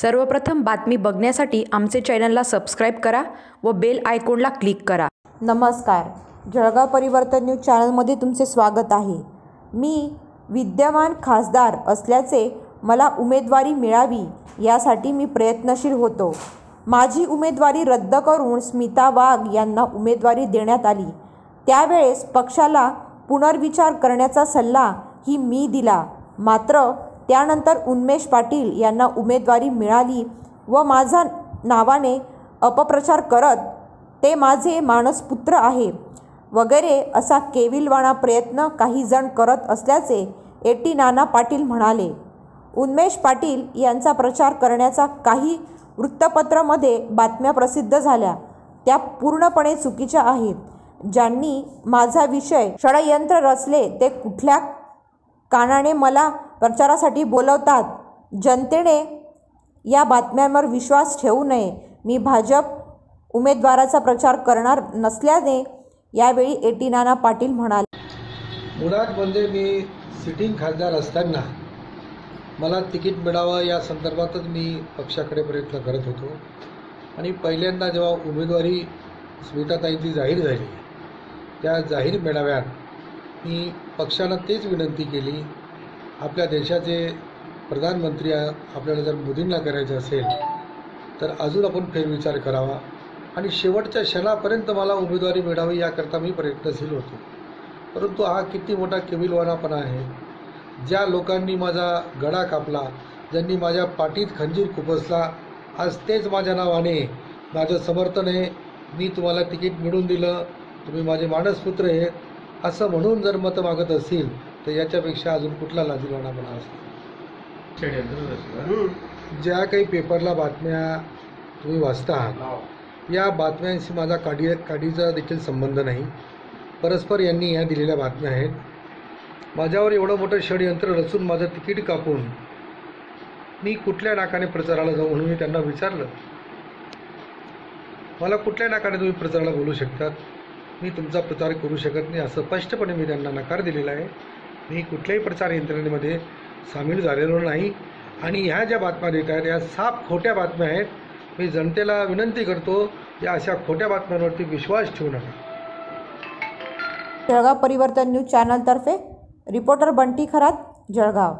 सर्वप्रथम बातमी बघण्यासाठी आमचे चॅनलला सबस्क्राईब करा व बेल आयकॉनला क्लिक करा. नमस्कार. जळगाव परिवर्तन न्यूज चॅनलमध्ये तुमचे स्वागत आहे. मी विद्यमान खासदार असल्याचे मला उमेदवारी मिळावी यासाठी मी प्रयत्नशील होतो. माझी उमेदवारी रद्द करून स्मिता वाघ यांना उमेदवारी देण्यात आली. त्यावेळेस पक्षाला पुनर्विचार करण्याचा सल्ला ही मी दिला. मात्र त्यानंतर उन्मेष पाटील यांना उमेदवारी मिळाली व माझा नावाने अपप्रचार करत ते माझे मानसपुत्र आहे वगैरे असा केविलवाणा प्रयत्न काही जण करत असल्याचे एटी नाना पाटील म्हणाले. उन्मेष पाटील यांचा प्रचार करण्याचा काही वृत्तपत्रामध्ये बातम्या प्रसिद्ध झाल्या. त्या पूर्णपणे चुकीच्या आहेत. ज्यांनी माझा विषय षडयंत्र रचले ते कुठल्या कानाने मला प्रचारासाठी बोलवतात. जनतेने या बातम्यांवर विश्वास ठेवू नये. मी भाजप उमेदवाराचा प्रचार करणार नसल्याने यावेळी एटी नाना पाटील म्हणाले. मुळात म्हणजे मी सिटिंग खासदार असताना मला तिकीट मिळावं या संदर्भातच मी पक्षाकडे प्रयत्न करत होतो. आणि पहिल्यांदा जेव्हा उमेदवारी स्मिताताईंची जाहीर झाली त्या जाहीर मेळाव्यात मी पक्षानं तेच विनंती केली आपल्या देशाचे प्रधानमंत्री आपल्याला जर मोदींना करायचं असेल तर अजून आपण फेरविचार करावा. आणि शेवटच्या क्षणापर्यंत मला उमेदवारी मिळावी याकरता मी प्रयत्नशील होतो. परंतु हा किती मोठा केविलवानापणा आहे. ज्या लोकांनी माझा गडा कापला ज्यांनी माझ्या पाठीत खंजीर खुपसला आज तेच माझ्या नावाने माझं समर्थन आहे मी तुम्हाला तिकीट मिळवून दिलं. तुम्ही माझे मानसपुत्र आहेत. असं म्हणून जर मतं मागत असतील तर याच्यापेक्षा अजून कुठला लाजीरवाणापणा असतो? ज्या काही पेपरला बातम्या तुम्ही वाचता आहात या बातम्यांशी माझा काडी काडीचा देखील संबंध नाही. परस्पर यांनी या दिलेल्या बातम्या आहेत. माझ्यावर एवढं मोठं षडयंत्र रचून माझं तिकीट कापून मी कुठल्या नाकाने प्रचाराला जाऊ म्हणून मी त्यांना विचारलं. मला कुठल्या नाकाने तुम्ही प्रचाराला बोलू शकतात? मी तुमचा प्रचार करू शकत नाही असं स्पष्टपणे मी त्यांना नकार दिलेला आहे. मी कुठल्याही प्रचार यंत्रणेमध्ये सामील झालेलो नाही. आणि ह्या ज्या बातम्या देत आहेत या साफ खोट्या बातम्या आहेत मी जनतेला विनंती करतो या अशा खोट्या बातम्यांवरती विश्वास ठेवू नका. जळगाव परिवर्तन न्यूज चॅनलतर्फे रिपोर्टर बंटी खरात जळगाव.